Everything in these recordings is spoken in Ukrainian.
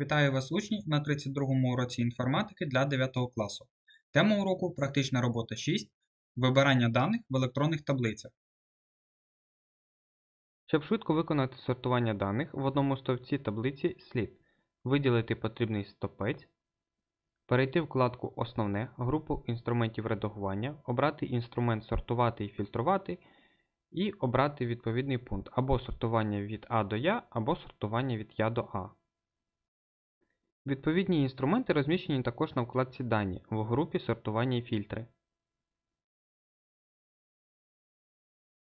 Вітаю вас, учні, на 32-му уроці інформатики для 9 класу. Тема уроку Практична робота 6. Вибирання даних в електронних таблицях. Щоб швидко виконати сортування даних, в одному стовпці таблиці слід виділити потрібний стовпець, перейти в вкладку Основне, групу інструментів редагування, обрати інструмент Сортувати і фільтрувати і обрати відповідний пункт або сортування від А до Я, або сортування від Я до А. Відповідні інструменти розміщені також на вкладці Дані в групі Сортування і фільтри.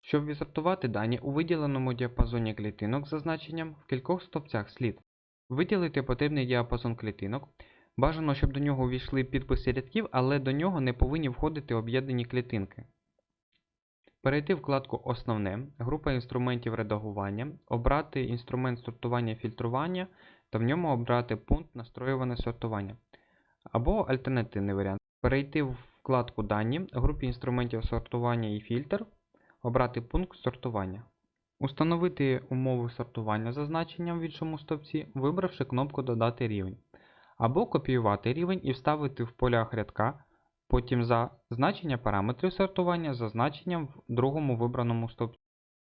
Щоб відсортувати дані у виділеному діапазоні клітинок за значенням в кількох стовпцях слід виділити потрібний діапазон клітинок. Бажано, щоб до нього увійшли підписи рядків, але до нього не повинні входити об'єднані клітинки. Перейти вкладку Основне, група інструментів редагування, обрати інструмент сортування фільтрування та в ньому обрати пункт Настроюване сортування. Або альтернативний варіант. Перейти в вкладку Дані, групі інструментів сортування і фільтр, обрати пункт сортування. Установити умови сортування за значенням в іншому стовпці, вибравши кнопку Додати рівень. Або копіювати рівень і вставити в полях рядка, потім за значення параметрів сортування за значенням в другому вибраному стовпці.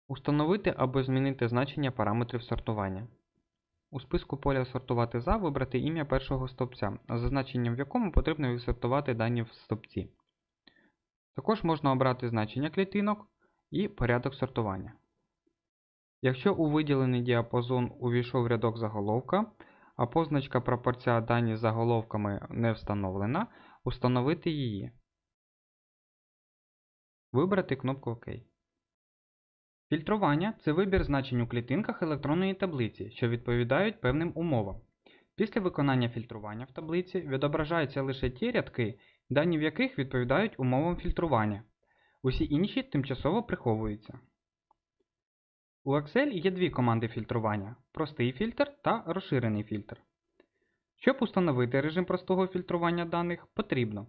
Установити або змінити значення параметрів сортування. У списку поля Сортувати за вибрати ім'я першого стовпця, за значенням в якому потрібно відсортувати дані в стовпці. Також можна обрати значення клітинок і порядок сортування. Якщо у виділений діапазон увійшов рядок заголовка, а позначка пропорція дані з заголовками не встановлена, установити її. Вибрати кнопку ОК. Фільтрування це вибір значень у клітинках електронної таблиці, що відповідають певним умовам. Після виконання фільтрування в таблиці відображаються лише ті рядки, дані в яких відповідають умовам фільтрування. Усі інші тимчасово приховуються. У Excel є дві команди фільтрування простий фільтр та розширений фільтр. Щоб установити режим простого фільтрування даних, потрібно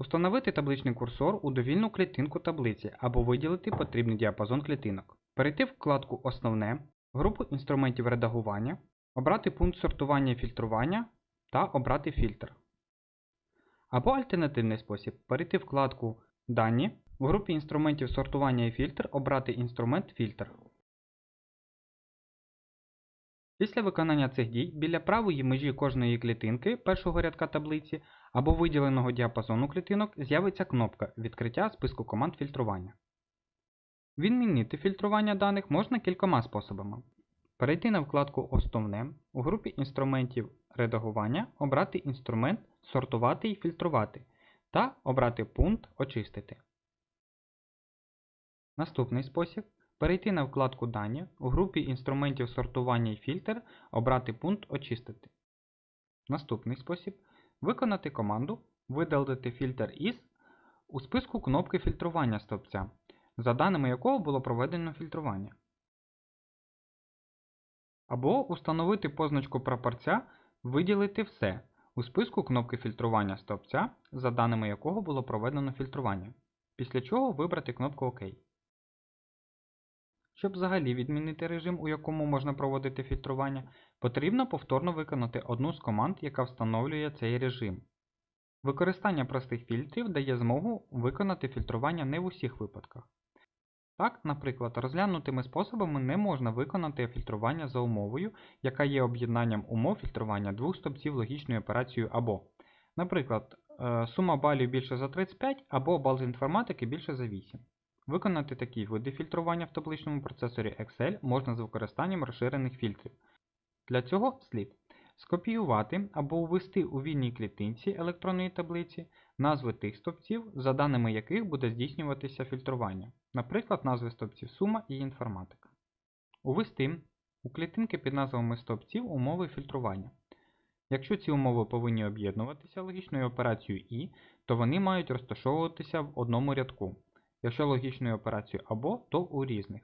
Установити табличний курсор у довільну клітинку таблиці або виділити потрібний діапазон клітинок. Перейти в вкладку Основне, групу інструментів редагування, обрати пункт сортування і фільтрування та обрати фільтр. Або альтернативний спосіб перейти в вкладку Дані, в групі інструментів сортування і фільтр обрати інструмент фільтр. Після виконання цих дій біля правої межі кожної клітинки першого рядка таблиці або виділеного діапазону клітинок з'явиться кнопка Відкриття списку команд фільтрування. Відмінити фільтрування даних можна кількома способами. Перейти на вкладку Основне у групі інструментів редагування обрати інструмент Сортувати і фільтрувати та обрати пункт Очистити. Наступний спосіб Перейти на вкладку Дані, у групі інструментів сортування і фільтр обрати пункт Очистити. Наступний спосіб виконати команду Видалити фільтр із у списку кнопки фільтрування стовпця, за даними якого було проведено фільтрування. Або установити позначку прапорця Виділити все у списку кнопки фільтрування стовпця, за даними якого було проведено фільтрування, після чого вибрати кнопку ОК. Щоб взагалі відмінити режим, у якому можна проводити фільтрування, потрібно повторно виконати одну з команд, яка встановлює цей режим. Використання простих фільтрів дає змогу виконати фільтрування не в усіх випадках. Так, наприклад, розглянутими способами не можна виконати фільтрування за умовою, яка є об'єднанням умов фільтрування двох стовпців логічною операцією або, наприклад, е, сума балів більше за 35 або бал з інформатики більше за 8. Виконати такі види фільтрування в табличному процесорі Excel можна з використанням розширених фільтрів. Для цього слід скопіювати або ввести у вільній клітинці електронної таблиці назви тих стовпців, за даними яких буде здійснюватися фільтрування, наприклад, назви стовпців сума і інформатика. Увести у клітинки під назвами стовпців умови фільтрування. Якщо ці умови повинні об'єднуватися логічною операцією І, то вони мають розташовуватися в одному рядку. Якщо логічною операцією або, то у різних.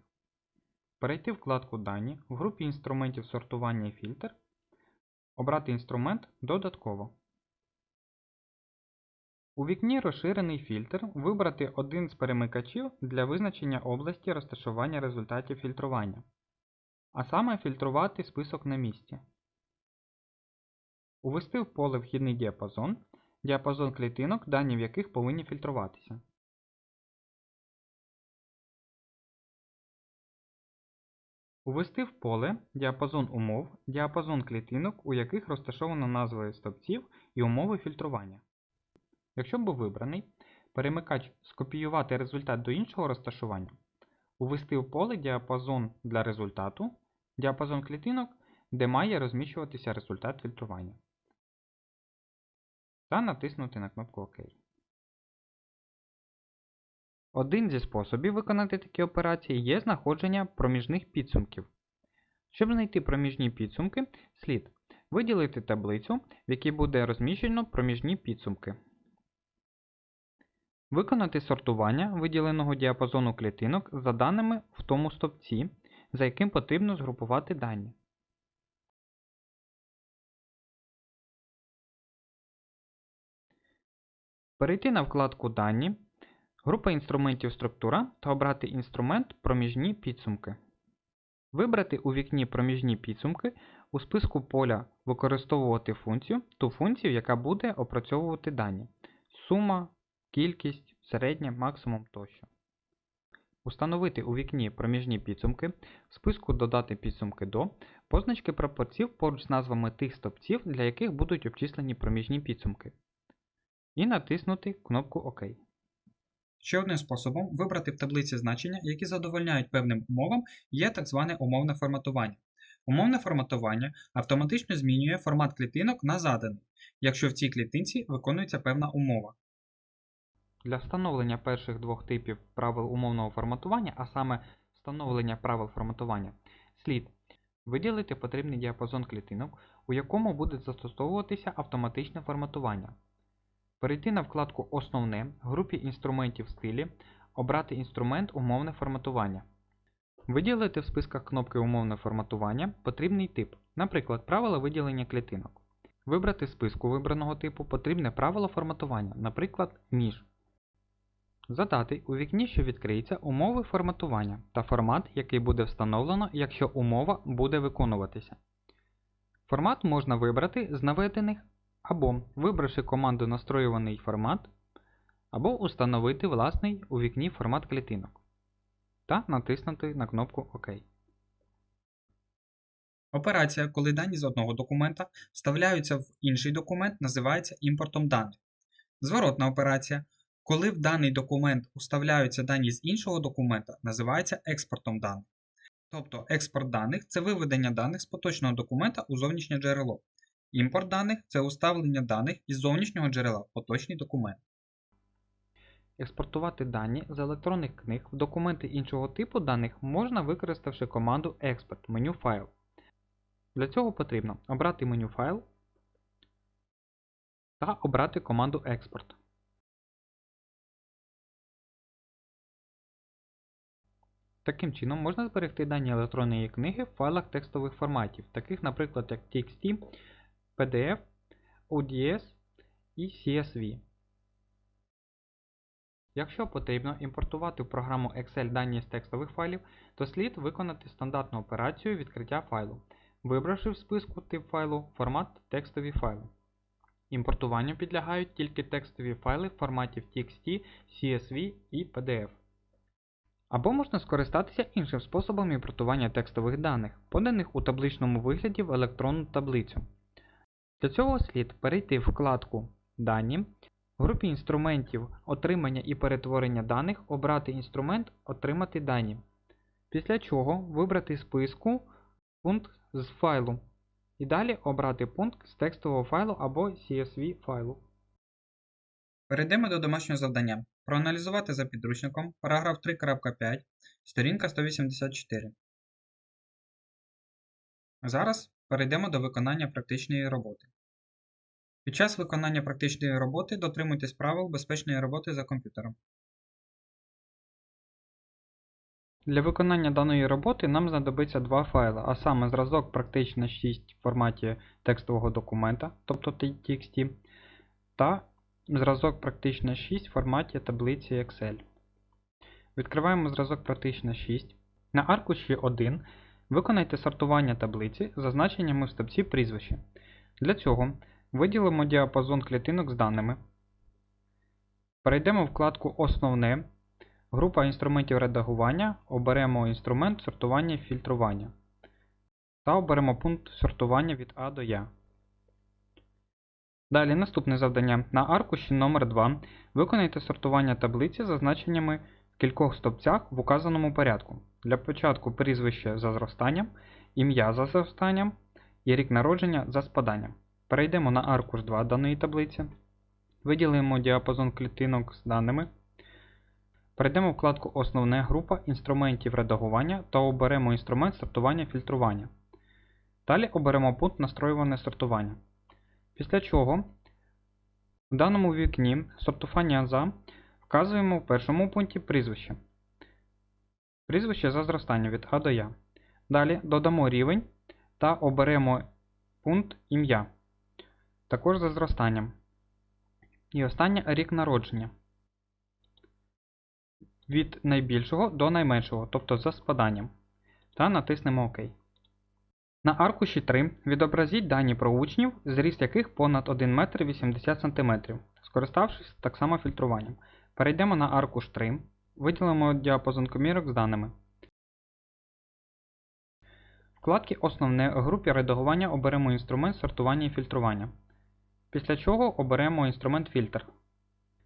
Перейти вкладку Дані в групі інструментів сортування і фільтр, обрати інструмент Додатково. У вікні Розширений фільтр вибрати один з перемикачів для визначення області розташування результатів фільтрування, а саме фільтрувати список на місці. Увести в поле вхідний діапазон, діапазон клітинок, дані в яких повинні фільтруватися. Увести в поле діапазон умов, діапазон клітинок, у яких розташовано назви стовпців і умови фільтрування. Якщо був вибраний, перемикач скопіювати результат до іншого розташування, увести в поле діапазон для результату, діапазон клітинок, де має розміщуватися результат фільтрування. Та натиснути на кнопку ОК. Один зі способів виконати такі операції є знаходження проміжних підсумків. Щоб знайти проміжні підсумки, слід виділити таблицю, в якій буде розміщено проміжні підсумки. Виконати сортування виділеного діапазону клітинок за даними в тому стовпці, за яким потрібно згрупувати дані. Перейти на вкладку Дані, група інструментів структура та обрати інструмент Проміжні підсумки. Вибрати у вікні Проміжні підсумки у списку поля Використовувати функцію ту функцію, яка буде опрацьовувати дані сума, кількість, середня, максимум тощо. Установити у вікні проміжні підсумки, в списку Додати підсумки до, позначки пропорців поруч з назвами тих стовпців, для яких будуть обчислені проміжні підсумки. І натиснути кнопку ОК. Ще одним способом вибрати в таблиці значення, які задовольняють певним умовам, є так зване умовне форматування. Умовне форматування автоматично змінює формат клітинок на заданий, якщо в цій клітинці виконується певна умова. Для встановлення перших двох типів правил умовного форматування, а саме встановлення правил форматування, слід виділити потрібний діапазон клітинок, у якому буде застосовуватися автоматичне форматування. Перейти на вкладку Основне в групі інструментів стилі, обрати інструмент Умовне форматування. Виділити в списках кнопки Умовне форматування потрібний тип, наприклад, правила виділення клітинок. Вибрати списку вибраного типу потрібне правило форматування, наприклад, між. Задати у вікні, що відкриється, умови форматування та формат, який буде встановлено, якщо умова буде виконуватися. Формат можна вибрати з наведених або, вибравши команду Настроюваний формат, або установити власний у вікні формат клітинок та натиснути на кнопку ОК. Операція, коли дані з одного документа вставляються в інший документ, називається імпортом даних. Зворотна операція, коли в даний документ уставляються дані з іншого документа, називається експортом даних. Тобто експорт даних це виведення даних з поточного документа у зовнішнє джерело. Імпорт даних це уставлення даних із зовнішнього джерела в поточний документ. Експортувати дані з електронних книг в документи іншого типу даних можна використавши команду Export меню файл. Для цього потрібно обрати меню файл та обрати команду Export. Таким чином можна зберегти дані електронної книги в файлах текстових форматів, таких, наприклад, як TXT, PDF, ODS і CSV. Якщо потрібно імпортувати в програму Excel дані з текстових файлів, то слід виконати стандартну операцію відкриття файлу, вибравши в списку тип файлу формат текстові файли. Імпортуванню підлягають тільки текстові файли форматів TXT, CSV і PDF. Або можна скористатися іншим способом імпортування текстових даних, поданих у табличному вигляді в електронну таблицю. Для цього слід перейти в вкладку Дані, в групі інструментів Отримання і перетворення даних обрати інструмент Отримати дані. Після чого вибрати списку пункт з файлу. І далі обрати пункт з текстового файлу або CSV файлу. Перейдемо до домашнього завдання. Проаналізувати за підручником параграф 3.5, сторінка 184. Зараз перейдемо до виконання практичної роботи. Під час виконання практичної роботи дотримуйтесь правил безпечної роботи за комп'ютером. Для виконання даної роботи нам знадобиться два файли, а саме зразок практично 6 в форматі текстового документа, тобто TXT, та зразок практично 6 в форматі таблиці Excel. Відкриваємо зразок практично 6. На аркуші 1 виконайте сортування таблиці за значеннями в стопці прізвища. Для цього Виділимо діапазон клітинок з даними. Перейдемо в вкладку Основне. Група інструментів редагування. Оберемо інструмент сортування і фільтрування. Та оберемо пункт сортування від А до Я. Далі наступне завдання. На аркуші номер 2 виконайте сортування таблиці за значеннями кількох стовпцях в указаному порядку. Для початку прізвище за зростанням, ім'я за зростанням і рік народження за спаданням. Перейдемо на аркуш 2 даної таблиці. Виділимо діапазон клітинок з даними. Перейдемо в вкладку Основне група інструментів редагування та оберемо інструмент сортування фільтрування. Далі оберемо пункт настроюване сортування. Після чого в даному вікні сортування за вказуємо в першому пункті прізвище. Прізвище за зростання від А до Я. Далі додамо рівень та оберемо пункт ім'я. Також за зростанням. І останнє рік народження. Від найбільшого до найменшого, тобто за спаданням. Та натиснемо ОК. На аркуші 3 відобразіть дані про учнів, зріст яких понад 1 метр 80 см, скориставшись так само фільтруванням. Перейдемо на аркуш 3, виділимо діапазон комірок з даними. Вкладки Основне в групі редагування оберемо інструмент сортування і фільтрування. Після чого оберемо інструмент фільтр.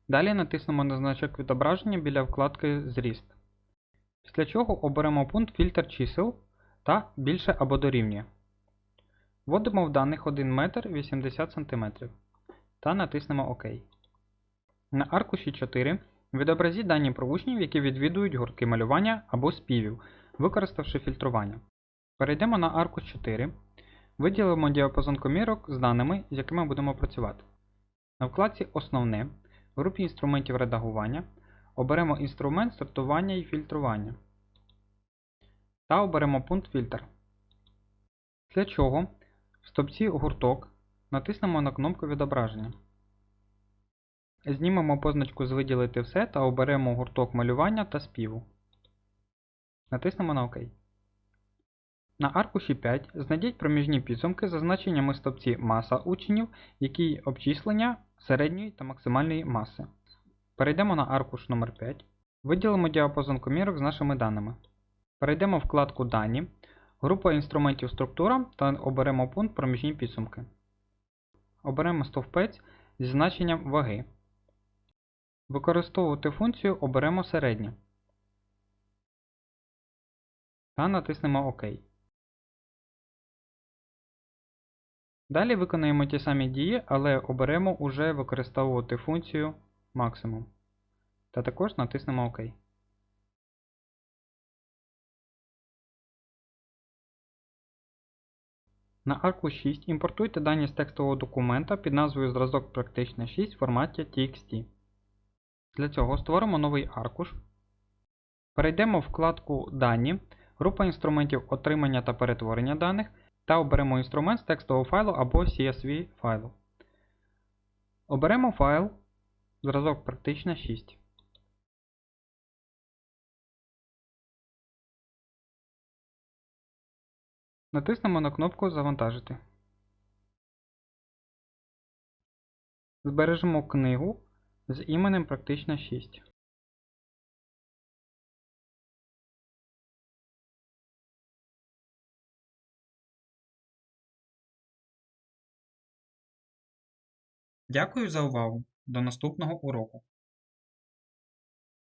Далі натиснемо на значок відображення біля вкладки Зріст. Після чого оберемо пункт фільтр чисел та більше або дорівнює. Вводимо в даних 1 метр 80 см та натиснемо ОК. На аркуші 4 відобразіть дані про учнів, які відвідують гуртки малювання або співів, використавши фільтрування. Перейдемо на аркуш 4, виділимо діапазон комірок з даними, з якими будемо працювати. На вкладці Основне в групі інструментів редагування оберемо інструмент сортування і фільтрування та оберемо пункт фільтр. Для чого в стопці гурток натиснемо на кнопку відображення. Знімемо позначку з виділити все та оберемо гурток малювання та співу. Натиснемо на ОК. На аркуші 5 знайдіть проміжні підсумки за значеннями стопці маса учнів, які обчислення середньої та максимальної маси. Перейдемо на аркуш номер 5 Виділимо діапазон комірок з нашими даними. Перейдемо в вкладку Дані, група інструментів структура та оберемо пункт проміжні підсумки. Оберемо стовпець зі значенням ваги. Використовувати функцію оберемо середнє. Та натиснемо ОК. Далі виконаємо ті самі дії, але оберемо уже використовувати функцію максимум. Та також натиснемо ОК. На арку 6 імпортуйте дані з текстового документа під назвою Зразок Практичне 6 в форматі TXT. Для цього створимо новий аркуш. Перейдемо в вкладку Дані, група інструментів отримання та перетворення даних та оберемо інструмент з текстового файлу або CSV файлу. Оберемо файл Зразок Практичне 6. Натиснемо на кнопку Завантажити. Збережемо книгу з іменем Практична 6. Дякую за увагу. До наступного уроку.